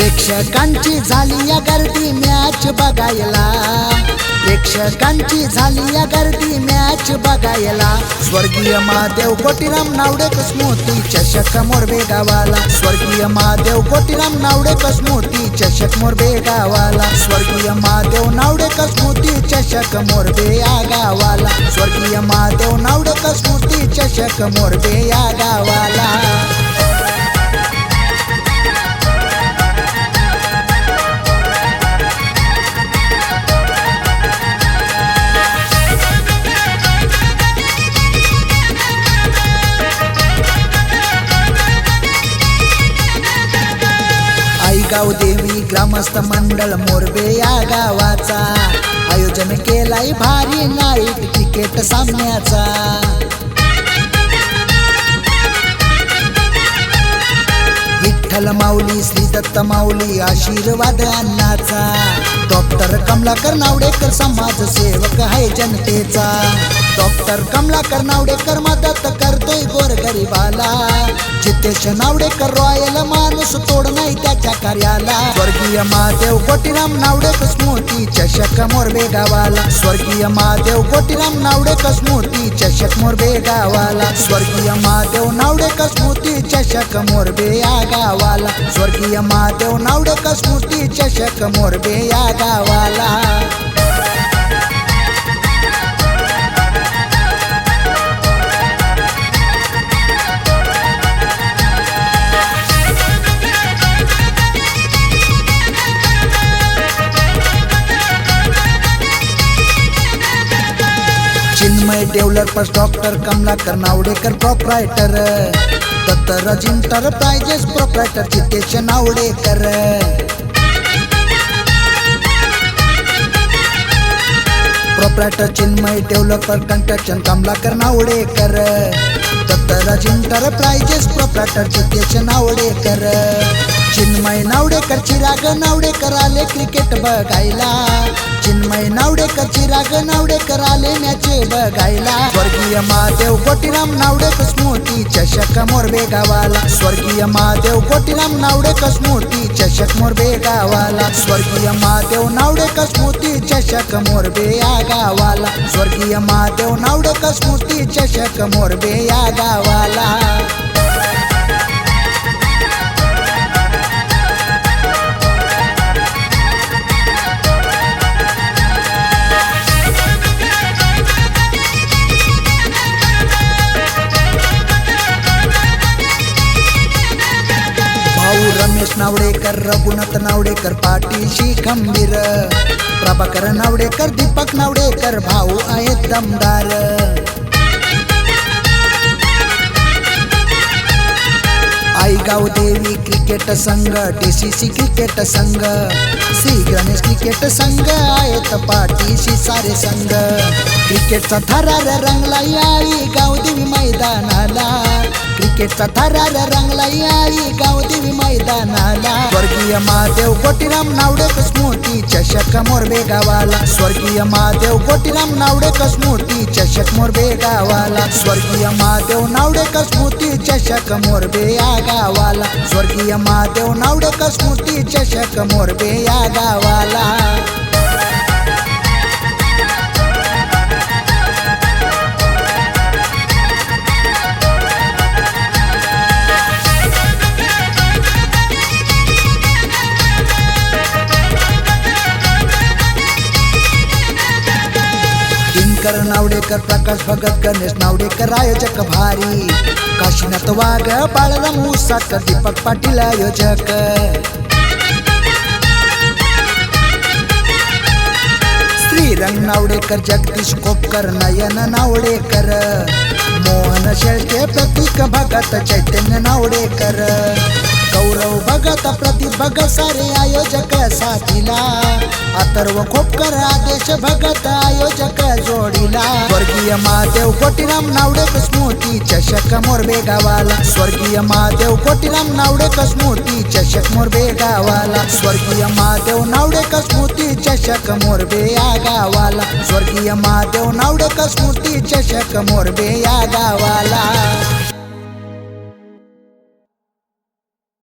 प्रेक्षकांची झाली या गर्दी मॅच बघायला. प्रेक्षकांची झाली या गर्दी मॅच बघायला. स्वर्गीय महादेव कोटीराम नावडे कसमोती चषक मोरबे गावाला. स्वर्गीय महादेव कोटीराम नावडे कसमोती चषक मोरबे गावाला. स्वर्गीय महादेव नावडे कसमोती चषक मोरबे या गावाला. स्वर्गीय महादेव नावडे कसमोती चषक मोरबे या गावाला. आईगाव देवी ग्रामस्थ मंडळ मोरबे या गावाचा. आयोजन केलाय भारी नाईट क्रिकेट सामन्याचा. विठ्ठल माऊली श्री दत्त माऊली आशीर्वाद अन्नाचा. डॉक्टर कमलाकर नावडेकर समाज सेवक आहे जनतेचा. डॉक्टर कमलाकर नावडेकर मदत करतोय गोर गोरगरीबाला. जितेश नावडेकर रॉयल माणूस तोड नाही त्याच्या कार्याला. स्वर्गीय महादेव कोटीराम नावडेकर स्मृती चषक मोरबे गावाला स्वर्गीय महादेव कोटीराम नावडेकर स्मृती चषक मोरबे गावाला स्वर्गीय महादेव नावडेकर स्मृती चषक मोरबे या गावाला स्वर्गीय महादेव नावडेकर स्मृती चषक मोरबे या गावाला developers doctor Kamalakar Navdekar proprietor Dattaraj enterprises proprietor Jitesh Navdekar. Proprietor Chinmay developer construction Kamalakar Navdekar Dattaraj enterprises proprietor Jitesh Navdekar. Chinmay Navdekar Chirag Navdekar आले क्रिकेट बघायला. चिन्मय नावडेकर चिराग नावडेकर आले मॅच बघायला. स्वर्गीय महादेव कोटीराम नावडेकर स्मृती चषक मोरबे गावाला. स्वर्गीय महादेव कोटीराम नावडेकर स्मृती चषक मोरबे गावाला. स्वर्गीय महादेव नावडेकर स्मृती चषक मोरबे या गावाला. स्वर्गीय महादेव नावडेकर स्मृती चषक मोरबे या गावाला. सुरेश नावडेकर रघुनाथ नावडेकर पाठीशी खंबीर. प्रभाकर नावडेकर दीपक नावडेकर भाऊ आहेत दमदार. आईगाव देवी क्रिकेट संघ डीसीसी क्रिकेट संघ. श्री गणेश क्रिकेट संघ आहेत पाठीशी सारे संघ. क्रिकेटचा थरार रंगला आई गाव देवी मैदानाला. क्रिकेटचा थरार रंगला आई गावदेवी मैदानाला. स्वर्गीय महादेव कोटीराम नावडे स्मृती चषक मोरबे गावाला. स्वर्गीय महादेव कोटीराम नावडे स्मृती चषक मोरबे गावाला. स्वर्गीय महादेव नावडेकर स्मृती चषक मोरबे या गावाला. स्वर्गीय महादेव नावडेकर स्मृती चषक मोरबे या गावाला. दिनकर नावडेकर प्रकाश भगत गणेश नावडेकर आयोजक भारी. काशीनाथ वाघ बाळराम उसाकर दीपक पाटील आयोजक. श्रीरंग नावडेकर जगदीश कोपकर नयन नावडेकर. मोहन शेळके प्रतीक भगत चैतन्य नावडेकर. गौरव भगत प्रतीक भगत सारे आयोजक साथीला. अथर्व खोपकर आदेश भगत आयोजक जोडीला. स्वर्गीय महादेव कोटीराम नावडे स्मृती चषक मोरबे गावाला स्वर्गीय महादेव कोटीराम नावडे स्मृती चषक मोरबे गावाला स्वर्गीय महादेव नावडे स्मृती चषक मोरबे या गावाला स्वर्गीय महादेव नावडे स्मृती चषक मोरबे या गावाला